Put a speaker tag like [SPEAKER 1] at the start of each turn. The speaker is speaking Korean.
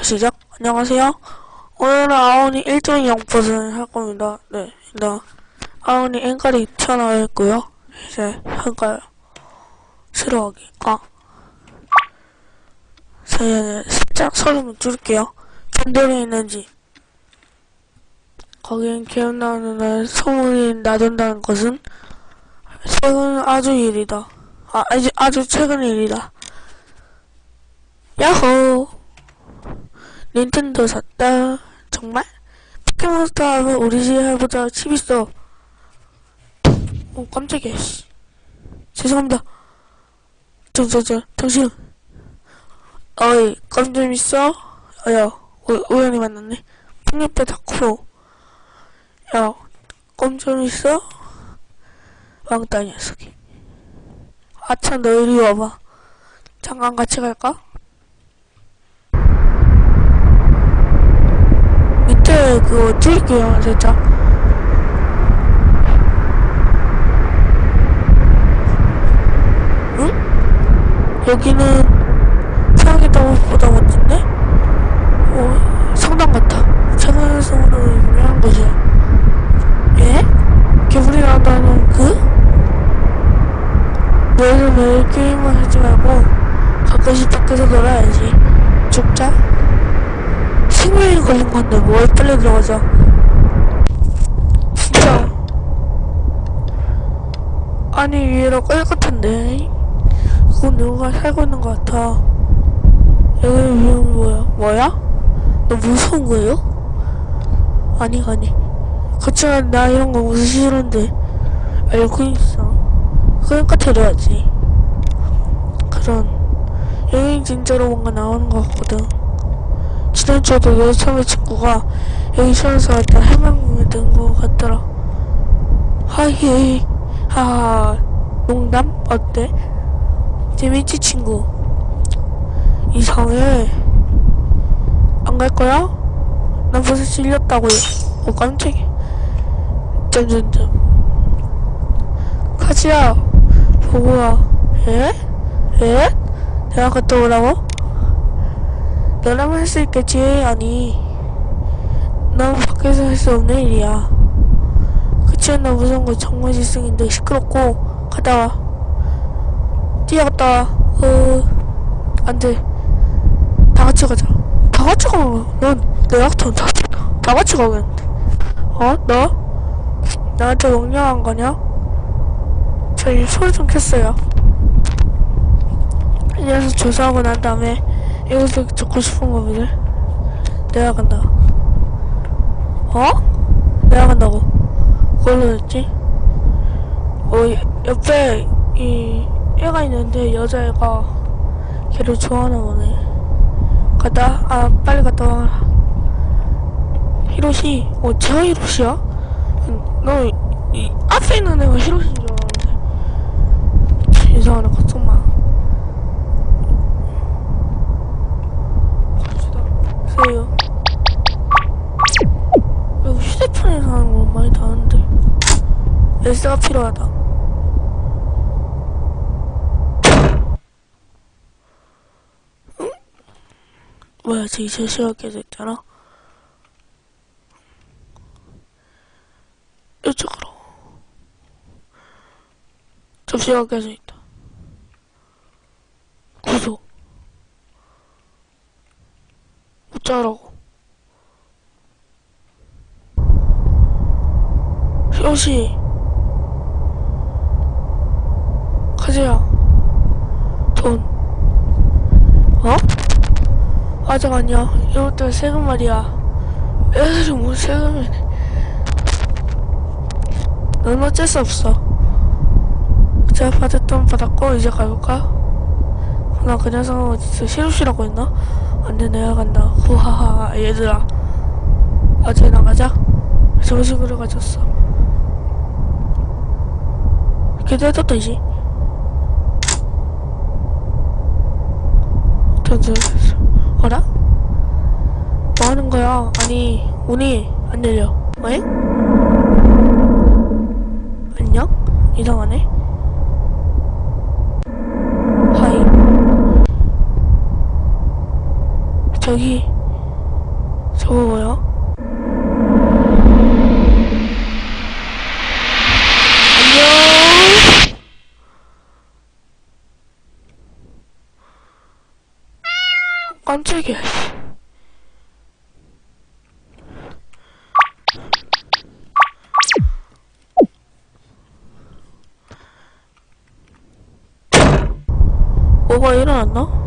[SPEAKER 1] 시작. 안녕하세요. 오늘은 아오니 1.0버전 할 겁니다. 네, 일단 아오니 튀어나와 있고요. 이제 새로하기. 아. 제 살짝 소리만 줄일게요. 전돌이 있는지. 거기엔 기억 나는 날 소문이 나돈다는 것은 최근 아주 일이다. 아, 아주, 아주 최근 일이다. 야호! 닌텐도 샀다. 정말? 포켓몬스터 하면 우리 집 할보자 칩 있어. 오, 깜짝이야, 씨. 죄송합니다. 저, 저, 저, 당신. 어이, 깜좀 있어? 어, 야, 우, 우연히 만났네. 풍잎배 다크로. 야, 깜좀 있어? 왕따 녀석이. 아차, 너 이리 와봐. 잠깐 같이 갈까? 그거 줄게요 살짝 응? 여기는 생각했던 것보다 멋진데? 어, 성당 같아 천연성으로 유명한 곳이야 예? 개불이 나온다는 그? 매일 매일 게임을 하지 말고 가끔씩 밖에서 놀아야지 죽자 생명이 걸린 건데 뭘 빨리 들어가자. 진짜. 아니 위로 깔끗한데. 그건 누가 살고 있는 것 같아. 여기 위험 뭐야? 뭐야? 너 무서운 거예요? 아니 아니. 그치만 나 이런 거 무슨 싫은데 알고 있어. 그러니까 데려야지. 그런 여기 진짜로 뭔가 나오는 것 같거든. 지난주에도 내 처음에 친구가 여기 서울서 왔다 해방궁에 든것 같더라. 하이, 하하, 농담? 어때? 재밌지, 친구? 이상해. 안 갈 거야? 난 벌써 질렸다고요. 어, 깜짝이야. 점점점. 카지야, 보고 와. 에? 에? 내가 갔다 오라고? 너라면 할 수 있겠지 아니. 넌 밖에서 할 수 없는 일이야. 그치? 나 무서운 거 정말 질승인데 시끄럽고. 갔다 와 뛰어갔다. 와 어... 안돼. 다 같이 가자. 다 같이 가넌내 약ton 다, 다 같이 가겠는데 어? 너? 나한테 명령한 거냐? 저희 소리 좀 켰어요. 이 녀석 조사하고 난 다음에 이것도 듣고 싶은 거거든. 내가 간다. 어? 내가 간다고. 그걸로 됐지? 어, 옆에 이 애가 있는데 여자애가 걔를 좋아하나 보네. 갔다. 아, 빨리 갔다 와. 히로시. 어, 제가 히로시야? 너, 이, 앞에 있는 애가 히로시인 줄 알았는데. 이상하네, 걱정 마. 세요. 이거 휴대폰에서 하는 건 많이 다른데. 엘스가 필요하다. 응? 뭐야, 저기 제시가 깨져 있잖아. 이쪽으로. 접시가 깨져 있다. 구속. 어쩌라고 효시 가재야. 돈. 어? 아직 아니야? 이것도 세금 말이야. 애들이 뭐 세금이네 넌 어쩔 수 없어. 제가 받을 돈 받았고 이제 가볼까? 나그 녀석은 어딨어 시루시라고 했나? 안돼 내가 간다. 후하하 얘들아. 어제 나가자. 저식으로 가졌어. 기대도 되지 저저 어라? 뭐 하는 거야 아니 운이 안 들려 왜? 안녕? 이상하네 하이 저기 저거 뭐야? 안녕. 깜짝이야. 씨. 뭐가 일어났나?